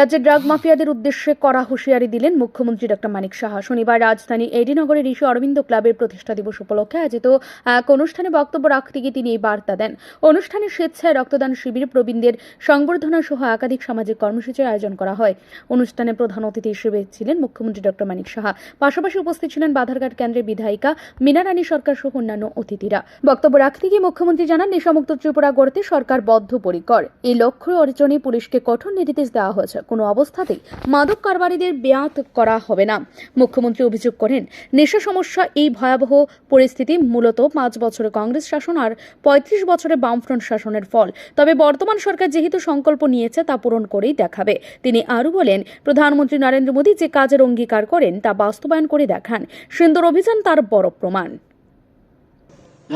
রাজ্যের ড্রাগ মাফিয়াদের উদ্দেশ্যে কড়া হুঁশিয়ারি দিলেন মুখ্যমন্ত্রী ডক্টর মানিক সাহা। শনিবার রাজধানী এডিনগরের ঋষি অরবিন্দ ক্লাবের প্রতিষ্ঠা দিবস উপলক্ষে আয়োজিত এক অনুষ্ঠানে বক্তব্য রাখতে গিয়ে তিনি এই বার্তা দেন। অনুষ্ঠানে স্বেচ্ছায় রক্তদান শিবির প্রবীণদের সংবর্ধনা সহ একাধিক সামাজিক কর্মসূচির আয়োজন করা হয়। অনুষ্ঠানে প্রধান অতিথি হিসেবে ছিলেন মুখ্যমন্ত্রী ডক্টর মানিক সাহা। পাশাপাশি উপস্থিত ছিলেন বাধারঘাট কেন্দ্রের বিধায়িকা মিনারানী সরকার সহ অন্যান্য অতিথিরা। বক্তব্য রাখতে গিয়ে মুখ্যমন্ত্রী জানান, নেশামুক্ত ত্রিপুরা গড়তে সরকার বদ্ধপরিকর। এই লক্ষ্য অর্জনে পুলিশকে কঠোর নির্দেশ দেওয়া হয়েছে। কোনো অবস্থাতেই মাদক কারবারিদের বেয়াত করা হবে না। মুখ্যমন্ত্রী অভিযোগ করেন, নেশা সমস্যা এই ভয়াবহ পরিস্থিতি মূলত পাঁচ বছরে কংগ্রেস শাসন আর পঁয়ত্রিশ বছরে বামফ্রন্ট শাসনের ফল। তবে বর্তমান সরকার যেহেতু সংকল্প নিয়েছে, তা পূরণ করেই দেখাবে। তিনি আরও বলেন, প্রধানমন্ত্রী নরেন্দ্র মোদী যে কাজের অঙ্গীকার করেন, তা বাস্তবায়ন করে দেখান। সুন্দর অভিযান তার বড় প্রমাণ।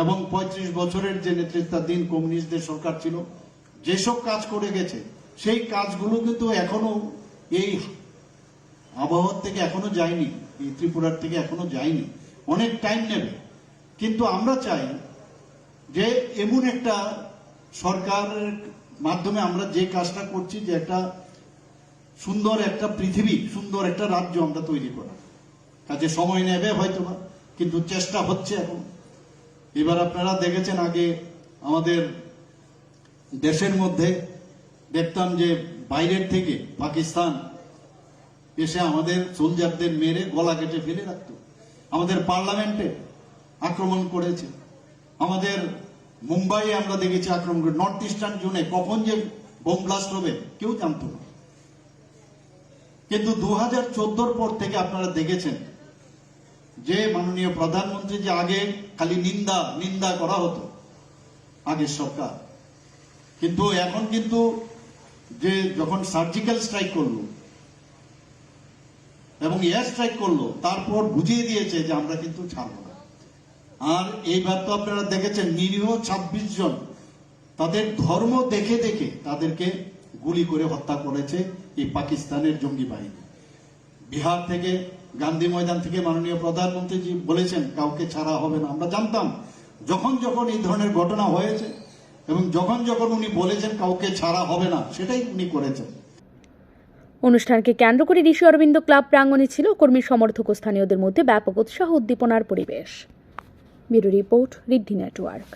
এবং পঁয়ত্রিশ বছরের যে নেতৃত্বাধীন কমিউনিস্টদের সরকার ছিল, যেসব কাজ করে গেছে সেই কাজগুলো কিন্তু এখনও এই আবহাওয়ার থেকে এখনও যায়নি, এই ত্রিপুরার থেকে এখনও যায়নি। অনেক টাইম নেবে। কিন্তু আমরা চাই যে এমন একটা সরকারের মাধ্যমে আমরা যে কাজটা করছি যে একটা সুন্দর একটা পৃথিবী, সুন্দর একটা রাজ্য আমরা তৈরি করা। কাজে সময় নেবে হয়তো বা কিন্তু চেষ্টা হচ্ছে এখন। এবার আপনারা দেখেছেন আগে আমাদের দেশের মধ্যে দেখতাম যে বাইরের থেকে পাকিস্তান এসে আমাদের সোলজারদের মেরে গলা কেটে ফেলে রাখতো। আমাদের পার্লামেন্টে আক্রমণ করেছে। আমাদের মুম্বাইয়ে আমরা দেখেছি আক্রমণ করে। নর্থ ইস্টার্ন জোনে কখন যে বোম ব্লাস্ট হবে কেউ জানতো না। কিন্তু দু হাজার পর থেকে আপনারা দেখেছেন যে মাননীয় প্রধানমন্ত্রী যে আগে খালি নিন্দা নিন্দা করা হতো আগের সরকার। কিন্তু এখন কিন্তু যে যখন সার্জিক্যাল স্ট্রাইক করল এবং এয়ার স্ট্রাইক করল, তারপর বুঝিয়ে দিয়েছে যে আমরা কিন্তু ছাড়বো না। আর এইবার তো আপনারা দেখেছেন নিরীহ ছাব্বিশ জন, তাদের ধর্ম দেখে দেখে তাদেরকে গুলি করে হত্যা করেছে এই পাকিস্তানের জঙ্গি বাহিনী। বিহার থেকে, গান্ধী ময়দান থেকে মাননীয় প্রধানমন্ত্রীজি বলেছেন, কাউকে ছাড়া হবে না। আমরা জানতাম, যখন যখন এই ধরনের ঘটনা হয়েছে এবং যখন যখন উনি বলেছেন কাউকে ছাড়া হবে না, সেটাই উনি করেছেন। অনুষ্ঠানকে কেন্দ্র করে ঋষি অরবিন্দ ক্লাব প্রাঙ্গণে ছিল কর্মী সমর্থক স্থানীয়দের মধ্যে ব্যাপক উৎসাহ উদ্দীপনার পরিবেশ। Bureau report Riddhi network.